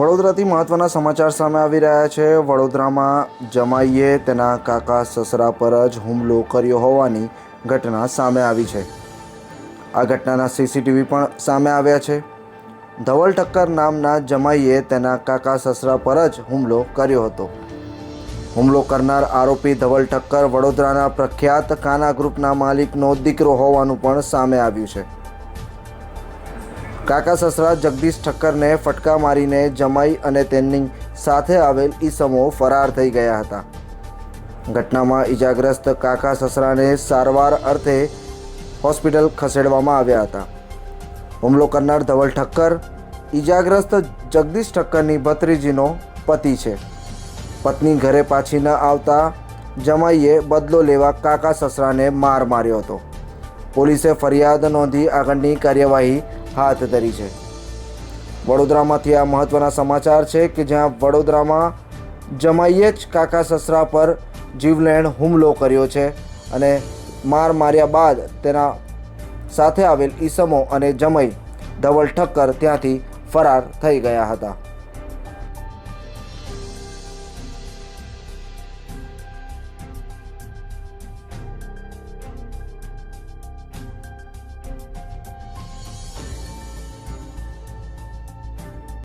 વડોદરાથી મહત્વના સમાચાર સામે આવી રહ્યા છે. વડોદરામાં જમાઈએ તેના કાકા સસરા પર જ હુમલો કર્યો હોવાની ઘટના સામે આવી છે. આ ઘટનાના સીસીટીવી પણ સામે આવ્યા છે. ધવલ ઠક્કર નામના જમાઈએ તેના કાકા સસરા પર જ હુમલો કર્યો હતો. હુમલો કરનાર આરોપી ધવલ ઠક્કર વડોદરાના પ્રખ્યાત કાના ગ્રુપના માલિકનો દીકરો હોવાનું પણ સામે આવ્યું છે. કાકા સસરા જગદીશ ઠક્કરને ફટકા મારીને જમાઈ અને તેમની સાથે આવેલ ઈસમો ફરાર થઈ ગયા હતા. ઘટનામાં ઈજાગ્રસ્ત કાકા સસરાને સારવાર અર્થે હોસ્પિટલ ખસેડવામાં આવ્યા હતા. હુમલો કરનાર ધવલ ઠક્કર, ઈજાગ્રસ્ત જગદીશ ઠક્કરની ભત્રીજીનો પતિ છે. પત્ની ઘરે પાછી ન આવતા જમાઈએ બદલો લેવા કાકા સસરાને માર માર્યો હતો. પોલીસે ફરિયાદ નોંધી આગળની કાર્યવાહી હાથ ધરી છે. વડોદરામાંથી આ મહત્વના સમાચાર છે કે જ્યાં વડોદરામાં જમાઈએ જ કાકા સસરા પર જીવલેણ હુમલો કર્યો છે અને માર માર્યા બાદ તેના સાથે આવેલ ઈસમો અને જમઈ ધવલ ઠક્કર ત્યાંથી ફરાર થઈ ગયા હતા.